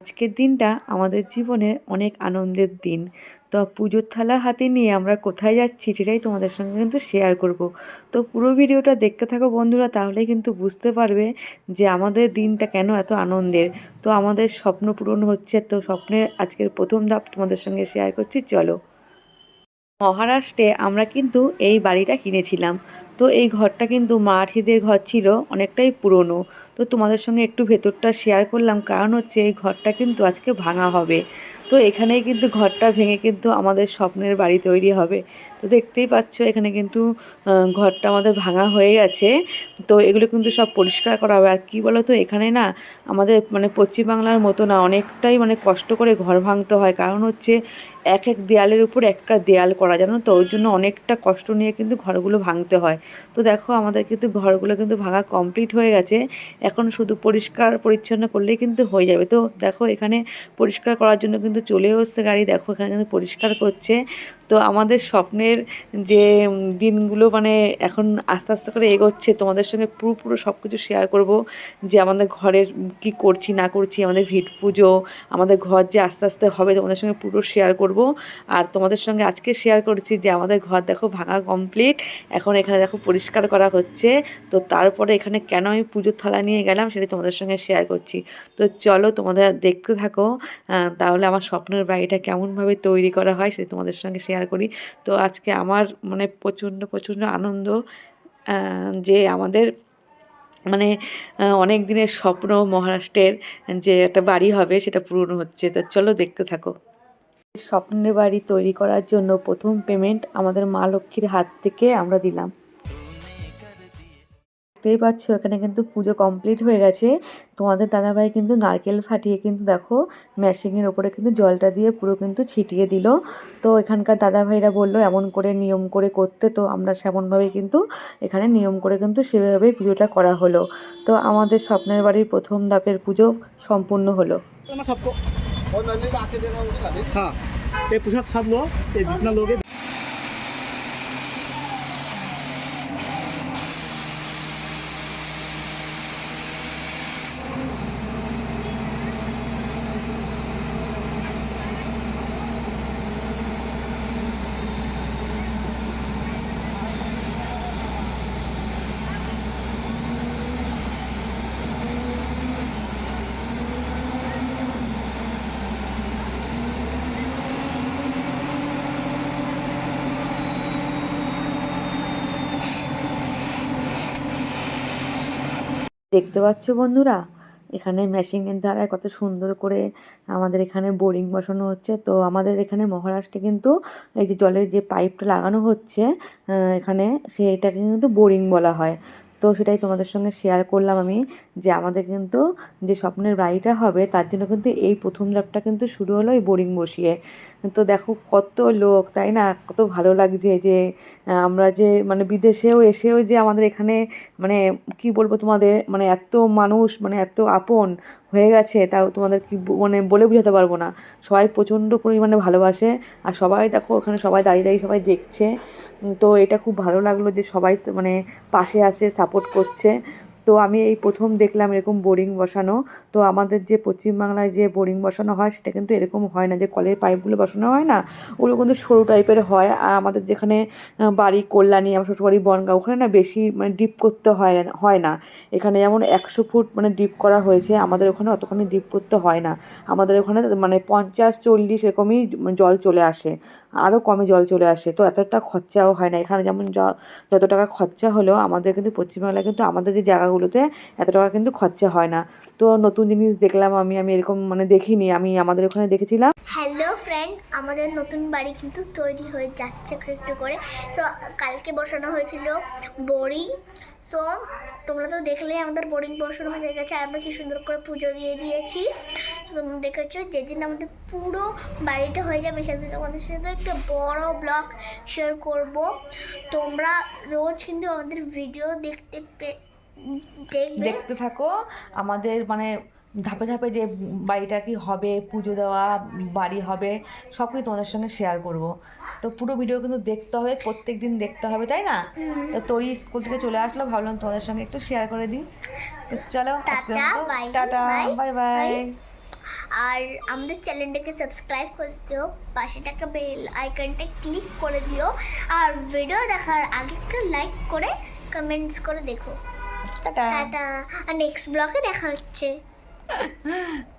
আজকের দিনটা আমাদের জীবনে অনেক আনন্দের দিন। তো পুজোর থালা হাতে নিয়ে আমরা কোথায় যাচ্ছি সেটাই তোমাদের সঙ্গে কিন্তু শেয়ার করব। তো পুরো ভিডিওটা দেখতে থাকো বন্ধুরা, তাহলে কিন্তু বুঝতে পারবে যে আমাদের দিনটা কেন এত আনন্দের। তো আমাদের স্বপ্ন পূরণ হচ্ছে, তো স্বপ্নের আজকের প্রথম ধাপ তোমাদের সঙ্গে শেয়ার করছি, চলো। মহারাষ্ট্রে আমরা কিন্তু এই বাড়িটা কিনেছিলাম। তো এই ঘরটা কিন্তু মারাঠিদের ঘর ছিল, অনেকটাই পুরনো। তো তোমাদের সঙ্গে একটু ভেতরটা শেয়ার করলাম, কারণ হচ্ছে এই ঘরটা কিন্তু আজকে ভাঙা হবে। তো এখানেই কিন্তু ঘরটা ভেঙে কিন্তু আমাদের স্বপ্নের বাড়ি তৈরি হবে। তো দেখতেই পাচ্ছ, এখানে কিন্তু ঘরটা আমাদের ভাঙা হয়ে গেছে। তো এগুলো কিন্তু সব পরিষ্কার করা হবে। আর কী বলো তো এখানে না আমাদের মানে পশ্চিমবাংলার মতো না, অনেকটাই মানে কষ্ট করে ঘর ভাঙতে হয়। কারণ হচ্ছে এক এক দেয়ালের উপর একটা দেয়াল করা, জানো তো? ওই জন্য অনেকটা কষ্ট নিয়ে কিন্তু ঘরগুলো ভাঙতে হয়। তো দেখো আমাদের কিন্তু ঘরগুলো কিন্তু ভাঙা কমপ্লিট হয়ে গেছে। এখন শুধু পরিষ্কার পরিচ্ছন্ন করলেই কিন্তু হয়ে যাবে। তো দেখো এখানে পরিষ্কার করার জন্য কিন্তু চলেও এসছে গাড়ি। দেখো এখানে কিন্তু পরিষ্কার করছে। তো আমাদের স্বপ্নের যে দিনগুলো মানে এখন আস্তে আস্তে করে এগোচ্ছে, তোমাদের সঙ্গে পুরো পুরো সব কিছু শেয়ার করব, যে আমাদের ঘরের কি করছি, না করছি, আমাদের ভিট পুজো, আমাদের ঘর যে আস্তে আস্তে হবে তোমাদের সঙ্গে পুরো শেয়ার করব। আর তোমাদের সঙ্গে আজকে শেয়ার করছি যে, আমাদের ঘর দেখো ভাঙা কমপ্লিট এখন এখানে দেখো পরিষ্কার করা হচ্ছে, তো তারপরে এখানে কেন আমি পুজোর থালা নিয়ে গেলাম সেটা তোমাদের সঙ্গে শেয়ার করছি। তো চলো তোমাদের দেখতে থাকো তাহলে আমার স্বপ্নের বাড়িটা কেমনভাবে তৈরি করা হয় সেটা তোমাদের সঙ্গে শেয়ার করি। তো আজকে আমার মানে প্রচণ্ড প্রচণ্ড আনন্দ যে আমাদের মানে অনেক দিনের স্বপ্ন মহারাষ্ট্রের যে একটা বাড়ি হবে সেটা পূরণ হচ্ছে। তো চলো দেখতে থাকো। স্বপ্নের বাড়ি তৈরি করার জন্য প্রথম পেমেন্ট আমাদের মা লক্ষ্মীর হাত থেকে আমরা দিলাম। দেখতেই পাচ্ছ, এখানে কিন্তু পুজো কমপ্লিট হয়ে গেছে। তোমাদের দাদাভাই কিন্তু নারকেল ফাটিয়ে কিন্তু দেখো ম্যাশিংয়ের ওপরে কিন্তু জলটা দিয়ে পুরো কিন্তু ছিটিয়ে দিল। তো এখানকার দাদাভাইরা বলল, এমন করে নিয়ম করে করতে। তো আমরা সেমনভাবেই কিন্তু এখানে নিয়ম করে কিন্তু সেভাবেই পুজোটা করা হলো। তো আমাদের স্বপ্নের বাড়ির প্রথম ধাপের পুজো সম্পূর্ণ হলো। हाँ দেখতে পাচ্ছ বন্ধুরা? এখানে মেশিনের দ্বারা কত সুন্দর করে আমাদের এখানে বোরিং বসানো হচ্ছে। তো আমাদের এখানে মহারাষ্ট্রে কিন্তু এই যে জলের যে পাইপটা লাগানো হচ্ছে এখানে সেইটাকে কিন্তু বোরিং বলা হয়। তো সেটাই তোমাদের সঙ্গে শেয়ার করলাম আমি যে আমাদের কিন্তু যে স্বপ্নের বাড়িটা হবে, তার জন্য কিন্তু এই প্রথম ধাপটা কিন্তু শুরু হলো এই বোরিং বসিয়ে। তো দেখো কত লোক, তাই না? কত ভালো লাগছে যে আমরা যে মানে বিদেশেও এসেও যে আমাদের এখানে মানে কি বলব তোমাদের মানে এত মানুষ মানে এত আপন হয়ে গেছে, তাও তোমাদের কি মানে বলে বোঝাতে পারব না। সবাই প্রচণ্ড পরিমাণে ভালোবাসে, আর সবাই দেখো ওখানে সবাই দাঁড়িয়ে দাঁড়িয়ে সবাই দেখছে। তো এটা খুব ভালো লাগল যে সবাই মানে পাশে আছে সাপোর্ট করছে। তো আমি এই প্রথম দেখলাম এরকম বোরিং বসানো। তো আমাদের যে পশ্চিমবাংলায় যে বোরিং বসানো হয়, সেটা কিন্তু এরকম হয় না যে কলের পাইপগুলো বসানো হয় না, ওগুলো কিন্তু সরু টাইপের হয়। আর আমাদের যেখানে বাড়ি, কল্যাণী, আমার শ্বশুরবাড়ি বনগাঁ ওখানে না বেশি মানে ডিপ করতে হয় হয় না। এখানে যেমন একশো ফুট মানে ডিপ করা হয়েছে, আমাদের ওখানে অতখানি ডিপ করতে হয় না। আমাদের ওখানে মানে পঞ্চাশ, চল্লিশ এরকমই জল চলে আসে। আরও কমে জল চলে আসে। তো এতটা খরচাও হয় না। এখানে যেমন যত টাকা খরচা হলেও আমাদের কিন্তু পশ্চিমবাংলায় কিন্তু আমাদের যে জায়গাগুলোতে এত টাকা কিন্তু খরচা হয় না। তো নতুন জিনিস দেখলাম আমি আমি এরকম মানে দেখিনি, আমি আমাদের ওখানে দেখেছিলাম। হ্যালো ফ্রেন্ড আমাদের নতুন বাড়ি কিন্তু তৈরি হয়ে যাচ্ছে একটু করে। সো কালকে বসানো হয়েছিল বোরিং সো তোমরা তো দেখলে আমাদের বোরিং বসানো হয়ে গেছে, আর আমরা কি সুন্দর করে পুজো দিয়ে দিয়েছি। তোমরা দেখেছ, যেদিন আমাদের পুরো বাড়িটা হয়ে যাবে, সেদিন তোমাদের সাথে একটা বড় ব্লগ শেয়ার করব। তোমরা রোজ কিন্তু আমাদের ভিডিও দেখতে পে- দেখতে থাকো। আমাদের মানে ধাপে ধাপে যে বাড়িটা কি হবে পুজো দেওয়া বাড়ি হবে সব কিছু তোমাদের সঙ্গে শেয়ার করব। তো পুরো ভিডিও কিন্তু দেখতে হবে প্রত্যেক দিন দেখতে হবে তাই না? তো তোরই স্কুল থেকে চলে আসলো ভাবলাম তোমাদের সঙ্গে একটু শেয়ার করে দিই। তো চলো টাটা, বাই বাই আর আমাদের চ্যানেলটাকে সাবস্ক্রাইব করে দিও পাশে টাকা বেল আইকনটা ক্লিক করে দিও। আর ভিডিও দেখার আগে একটু লাইক করে কমেন্টস করে দেখো। টাটা। টাটা। আর নেক্সট ব্লগে দেখা হচ্ছে।